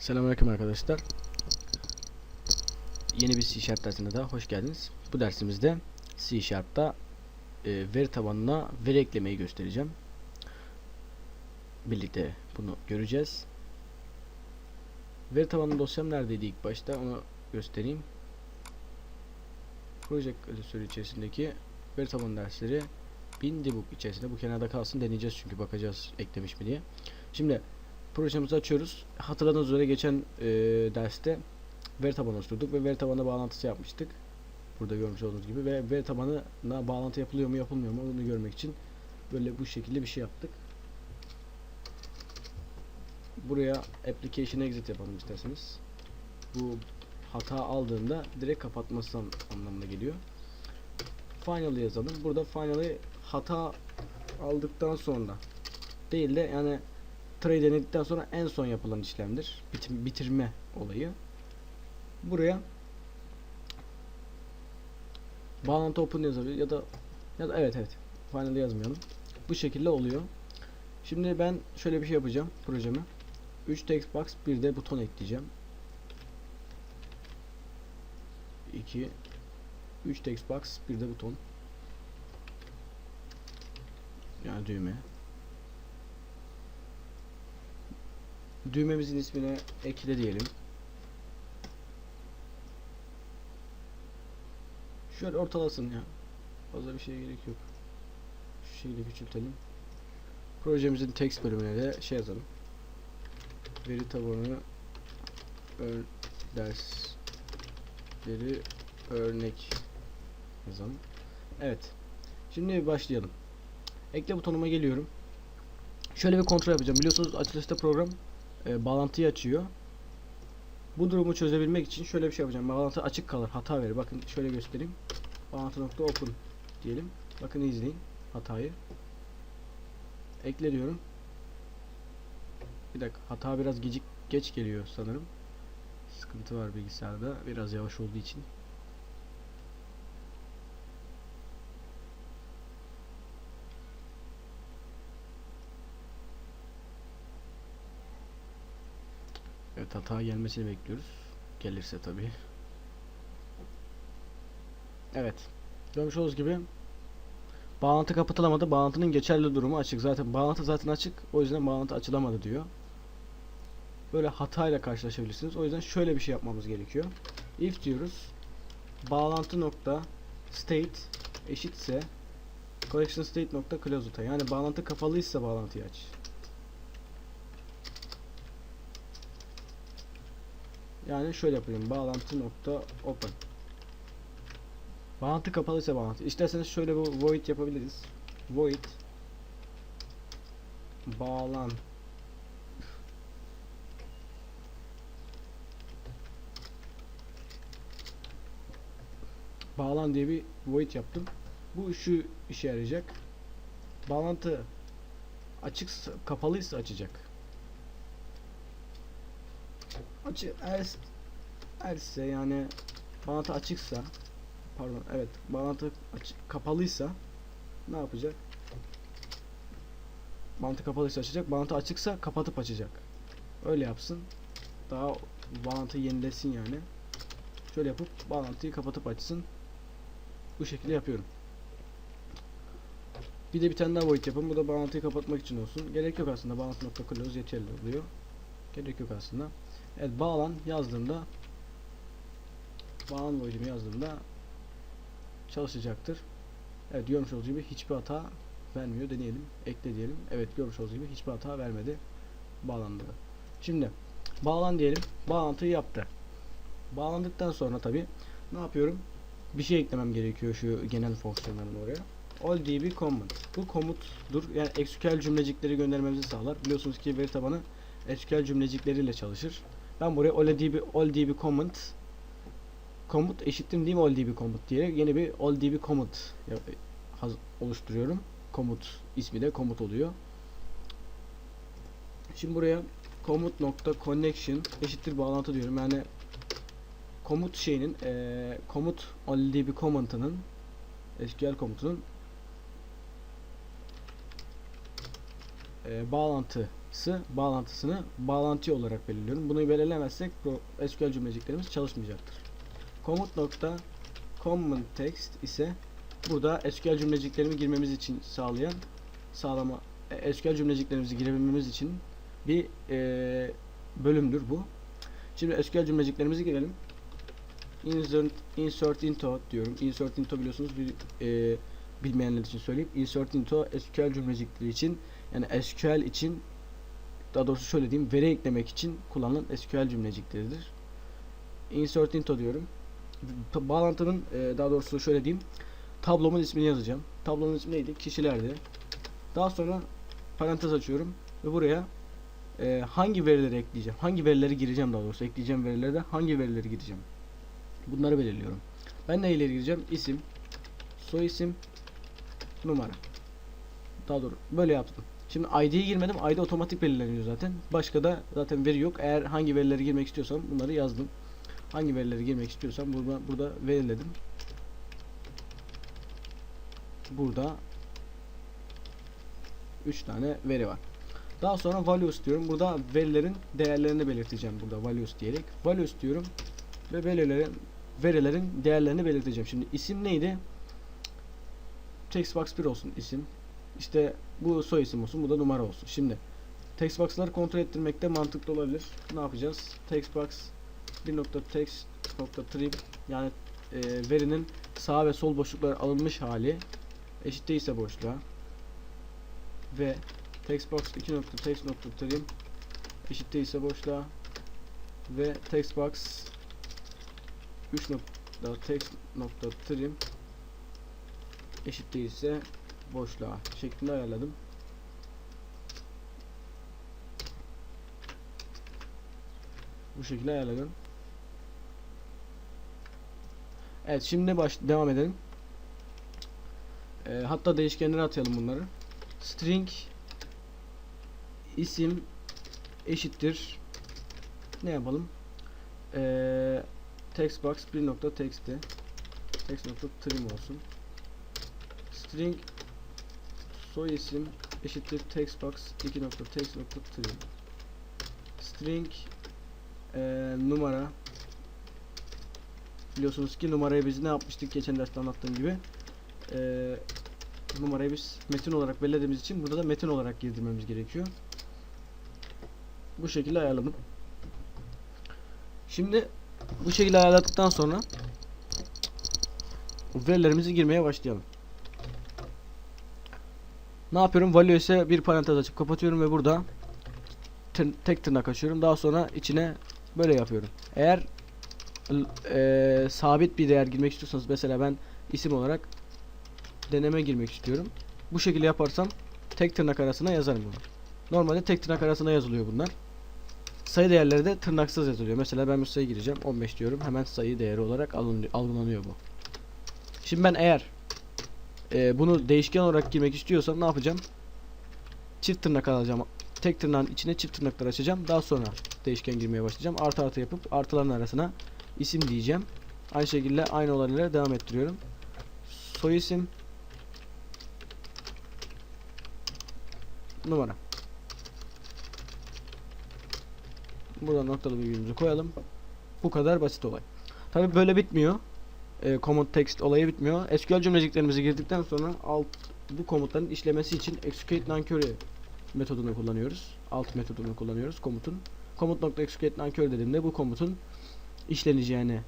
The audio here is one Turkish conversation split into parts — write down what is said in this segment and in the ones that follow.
Selamünaleyküm arkadaşlar. Yeni bir C Sharp dersine daha hoş geldiniz. Bu dersimizde C Sharp'ta e, veri tabanına veri eklemeyi göstereceğim. Birlikte bunu göreceğiz. Veri tabanı dosyam neredeydi ilk başta onu göstereyim. Proje klasörü içerisindeki veri tabanı dersleri bin debug içerisinde bu kenarda kalsın deneyeceğiz çünkü bakacağız eklemiş mi diye. Şimdi projemizi açıyoruz. Hatırladığınız üzere geçen e, derste veri tabanı oluşturduk ve veri tabanına bağlantısı yapmıştık. Burada görmüş olduğunuz gibi ve veri tabanına bağlantı yapılıyor mu yapılmıyor mu onu görmek için böyle bu şekilde bir şey yaptık. Buraya application exit yapalım isterseniz. Bu hata aldığında direkt kapatması an- anlamına geliyor. Final yazalım. Burada final'i hata aldıktan sonra değil de yani trade denedikten sonra en son yapılan işlemdir. Bitim, bitirme olayı. Buraya bağlantı open yazabilir ya da ya da evet evet final yazmayalım. Bu şekilde oluyor. Şimdi ben şöyle bir şey yapacağım projeme. 3 text box bir de buton ekleyeceğim. 2 3 text box bir de buton. Yani düğme. Düğmemizin ismine ekle diyelim. Şöyle ortalasın ya. Fazla bir şeye gerek yok. Şu şekilde küçültelim. Projemizin text bölümüne de şey yazalım. Veri tabanı ör dersleri örnek yazalım. Evet. Şimdi başlayalım. Ekle butonuma geliyorum. Şöyle bir kontrol yapacağım. Biliyorsunuz açılışta program e, bağlantıyı açıyor. Bu durumu çözebilmek için şöyle bir şey yapacağım. Bağlantı açık kalır. Hata verir. Bakın şöyle göstereyim. Bağlantı nokta open diyelim. Bakın izleyin hatayı. Ekle diyorum. Bir dakika. Hata biraz gecik geç geliyor sanırım. Sıkıntı var bilgisayarda. Biraz yavaş olduğu için. Evet hata gelmesini bekliyoruz. Gelirse tabii. Evet. Görmüş olduğunuz gibi bağlantı kapatılamadı. Bağlantının geçerli durumu açık. Zaten bağlantı zaten açık. O yüzden bağlantı açılamadı diyor. Böyle hatayla karşılaşabilirsiniz. O yüzden şöyle bir şey yapmamız gerekiyor. If diyoruz. Bağlantı nokta state eşitse connection state nokta close'a yani bağlantı kapalıysa bağlantıyı aç. Yani şöyle yapayım. Bağlantı nokta open. Bağlantı kapalıysa bağlantı. İsterseniz şöyle bu void yapabiliriz. Void bağlan bağlan diye bir void yaptım. Bu şu işe yarayacak. Bağlantı açık kapalıysa açacak. Açı eğer eğerse yani bağlantı açıksa pardon evet bağlantı açık kapalıysa ne yapacak? Bağlantı kapalıysa açacak. Bağlantı açıksa kapatıp açacak. Öyle yapsın. Daha bağlantı yenilesin yani. Şöyle yapıp bağlantıyı kapatıp açsın. Bu şekilde yapıyorum. Bir de bir tane daha void yapalım. Bu da bağlantıyı kapatmak için olsun. Gerek yok aslında. Bağlantı nokta close yeterli oluyor. Gerek yok aslında. Evet bağlan yazdığımda bağlan void'imi yazdığımda çalışacaktır. Evet görmüş olduğunuz gibi hiçbir hata vermiyor. Deneyelim. Ekle diyelim. Evet görmüş olduğunuz gibi hiçbir hata vermedi. Bağlandı. Şimdi bağlan diyelim. Bağlantıyı yaptı. Bağlandıktan sonra tabi ne yapıyorum? Bir şey eklemem gerekiyor şu genel fonksiyonların oraya. All db command. Bu komutdur. Yani SQL cümlecikleri göndermemizi sağlar. Biliyorsunuz ki veri tabanı SQL cümlecikleriyle çalışır. Ben buraya all db, all db command komut eşittir diyeyim all db komut diyerek yeni bir all db komut oluşturuyorum. Komut ismi de komut oluyor. Şimdi buraya komut nokta connection eşittir bağlantı diyorum. Yani komut şeyinin eee komut all db komutunun SQL komutunun eee, bağlantı bağlantısını bağlantı olarak belirliyorum. Bunu belirlemezsek SQL cümleciklerimiz çalışmayacaktır. Komut nokta common text ise burada SQL cümleciklerimi girmemiz için sağlayan sağlama e, SQL cümleciklerimizi girebilmemiz için bir e, bölümdür bu. Şimdi SQL cümleciklerimizi girelim. Insert, insert into diyorum. Insert into biliyorsunuz bir e, bilmeyenler için söyleyeyim. Insert into SQL cümlecikleri için yani SQL için daha doğrusu şöyle diyeyim veri eklemek için kullanılan SQL cümlecikleridir. Insert into diyorum. Bağlantının e, daha doğrusu şöyle diyeyim tablomun ismini yazacağım. Tablonun ismi neydi? Kişilerdi. Daha sonra parantez açıyorum ve buraya e, hangi verileri ekleyeceğim? Hangi verileri gireceğim daha doğrusu? Ekleyeceğim verilerde hangi verileri gireceğim? Bunları belirliyorum. Ben neyle gireceğim? İsim, soy isim, numara. Daha doğru. Böyle yaptım. Şimdi ID'yi girmedim. ID otomatik belirleniyor zaten. Başka da zaten veri yok. Eğer hangi verileri girmek istiyorsam bunları yazdım. Hangi verileri girmek istiyorsam burada burada belirledim. Burada 3 tane veri var. Daha sonra values diyorum. Burada verilerin değerlerini belirteceğim burada values diyerek. Values diyorum ve verilerin verilerin değerlerini belirteceğim. Şimdi isim neydi? Textbox 1 olsun isim. İşte bu soy isim olsun, bu da numara olsun. Şimdi textbox'ları kontrol ettirmekte mantıklı olabilir. Ne yapacağız? Textbox 1.text.trim yani e, verinin sağ ve sol boşluklar alınmış hali eşit değilse boşluğa ve textbox 2.text.trim eşit değilse boşluğa ve textbox 3.text.trim eşit değilse boşluğa şeklinde ayarladım. Bu şekilde ayarladım. Evet şimdi baş devam edelim. Ee, hatta değişkenlere atayalım bunları. String isim eşittir ne yapalım? Ee, textbox 1.text'te text.trim olsun. String soy isim eşittir textbox 2.text.trim. String ee, numara biliyorsunuz ki numarayı biz ne yapmıştık geçen derste anlattığım gibi ee, numarayı biz metin olarak belirlediğimiz için burada da metin olarak girdirmemiz gerekiyor. Bu şekilde ayarladım. Şimdi bu şekilde ayarladıktan sonra verilerimizi girmeye başlayalım. Ne yapıyorum? Value ise bir parantez açıp kapatıyorum ve burada tır- tek tırnak açıyorum. Daha sonra içine böyle yapıyorum. Eğer eee, sabit bir değer girmek istiyorsanız mesela ben isim olarak deneme girmek istiyorum. Bu şekilde yaparsam tek tırnak arasına yazarım bunu. Normalde tek tırnak arasına yazılıyor bunlar. Sayı değerleri de tırnaksız yazılıyor. Mesela ben bu sayı gireceğim. 15 diyorum. Hemen sayı değeri olarak algılanıyor bu. Şimdi ben eğer e, bunu değişken olarak girmek istiyorsam ne yapacağım? Çift tırnak alacağım. Tek tırnağın içine çift tırnaklar açacağım. Daha sonra değişken girmeye başlayacağım. Artı artı yapıp artıların arasına isim diyeceğim. Aynı şekilde aynı olaylara devam ettiriyorum. Soy isim numara. Burada noktalı virgülümüzü koyalım. Bu kadar basit olay. Tabi böyle bitmiyor. E, komut text olayı bitmiyor. SQL cümleciklerimizi girdikten sonra alt bu komutların işlemesi için execute non-query metodunu kullanıyoruz. Alt metodunu kullanıyoruz komutun. Komut.execute non-query dediğimde bu komutun işleneceğini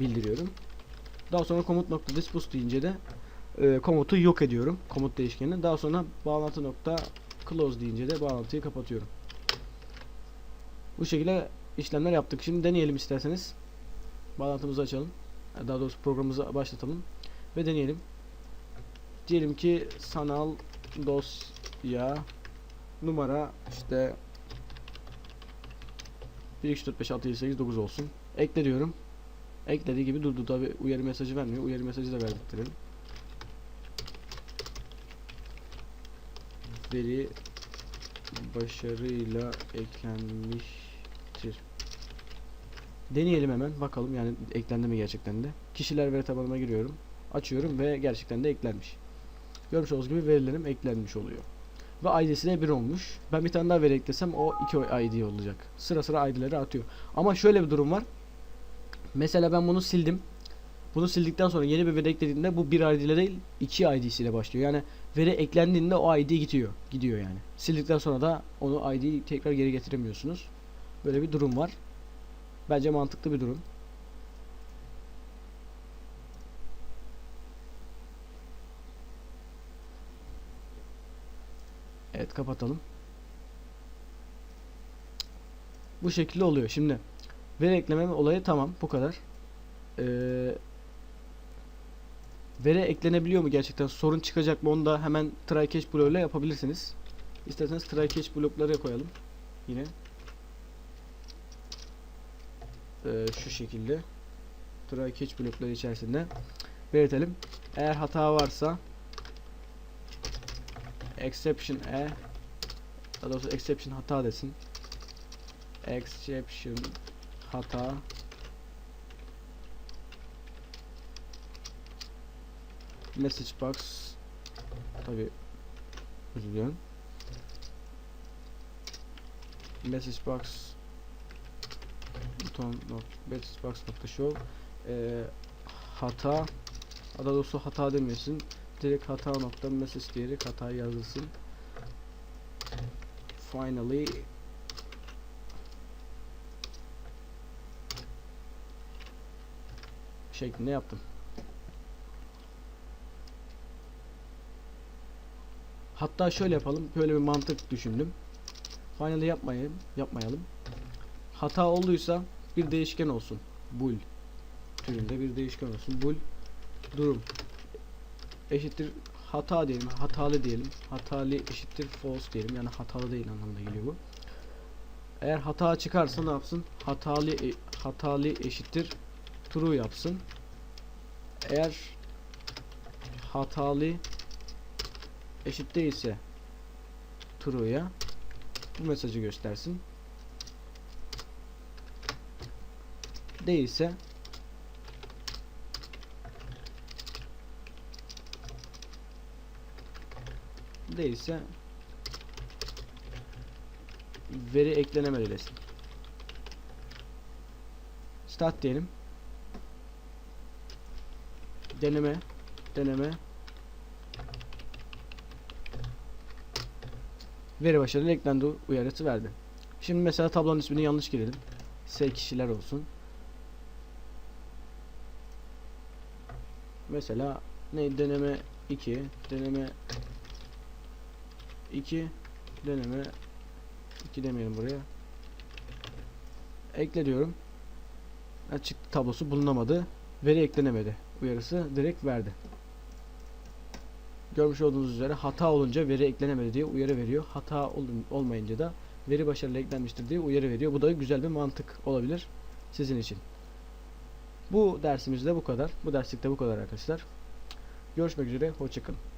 bildiriyorum. Daha sonra komut.dispose deyince de e, komutu yok ediyorum. Komut değişkenini. Daha sonra bağlantı nokta close deyince de bağlantıyı kapatıyorum. Bu şekilde işlemler yaptık. Şimdi deneyelim isterseniz. Bağlantımızı açalım. Daha doğrusu programımızı başlatalım ve deneyelim. Diyelim ki sanal dosya numara işte 1 2 3 4 5 6 7 8 9 olsun. Ekle diyorum. Eklediği gibi durdu tabi uyarı mesajı vermiyor. Uyarı mesajı da verdirtelim. Veri başarıyla eklenmiştir. Deneyelim hemen bakalım yani eklendi mi gerçekten de. Kişiler veri tabanıma giriyorum. Açıyorum ve gerçekten de eklenmiş. Görmüş olduğunuz gibi verilerim eklenmiş oluyor. ve ID'si de 1 olmuş. Ben bir tane daha veri eklesem o 2 ID olacak. Sıra sıra ID'leri atıyor. Ama şöyle bir durum var. Mesela ben bunu sildim. Bunu sildikten sonra yeni bir veri eklediğimde bu bir ID ile değil 2 ID'siyle başlıyor. Yani veri eklendiğinde o ID gidiyor. Gidiyor yani. Sildikten sonra da onu ID'yi tekrar geri getiremiyorsunuz. Böyle bir durum var. Bence mantıklı bir durum. Evet kapatalım. Bu şekilde oluyor. Şimdi veri ekleme olayı tamam bu kadar. Ee, veri eklenebiliyor mu gerçekten sorun çıkacak mı onu da hemen try catch bloğuyla yapabilirsiniz. İsterseniz try catch blokları koyalım. Yine. Ee, şu şekilde. Try catch blokları içerisinde belirtelim. Eğer hata varsa exception e daha doğrusu exception hata desin. Exception hata message box tabi özür diliyorum message box buton not message box nokta show e, hata daha doğrusu hata demesin direkt hata nokta message diyerek hata yazılsın finally şeklinde yaptım. Hatta şöyle yapalım. Böyle bir mantık düşündüm. Finally yapmayalım, yapmayalım. Hata olduysa bir değişken olsun. Bool türünde bir değişken olsun. Bool durum eşittir hata diyelim, hatalı diyelim. Hatalı eşittir false diyelim. Yani hatalı değil anlamına geliyor bu. Eğer hata çıkarsa ne yapsın? Hatalı e, hatalı eşittir true yapsın. Eğer hatalı eşit değilse true'ya bu mesajı göstersin. Değilse değilse veri eklenemedi desin. Start diyelim. Deneme, deneme. Veri başarılı eklendi uyarısı verdi. Şimdi mesela tablonun ismini yanlış girelim. S kişiler olsun. Mesela ne deneme 2, deneme 2 deneme 2 demeyelim buraya. Ekle diyorum. Açık tablosu bulunamadı. Veri eklenemedi. Uyarısı direkt verdi. Görmüş olduğunuz üzere hata olunca veri eklenemedi diye uyarı veriyor. Hata olmayınca da veri başarılı eklenmiştir diye uyarı veriyor. Bu da güzel bir mantık olabilir sizin için. Bu dersimizde bu kadar. Bu derslikte bu kadar arkadaşlar. Görüşmek üzere. Hoşçakalın.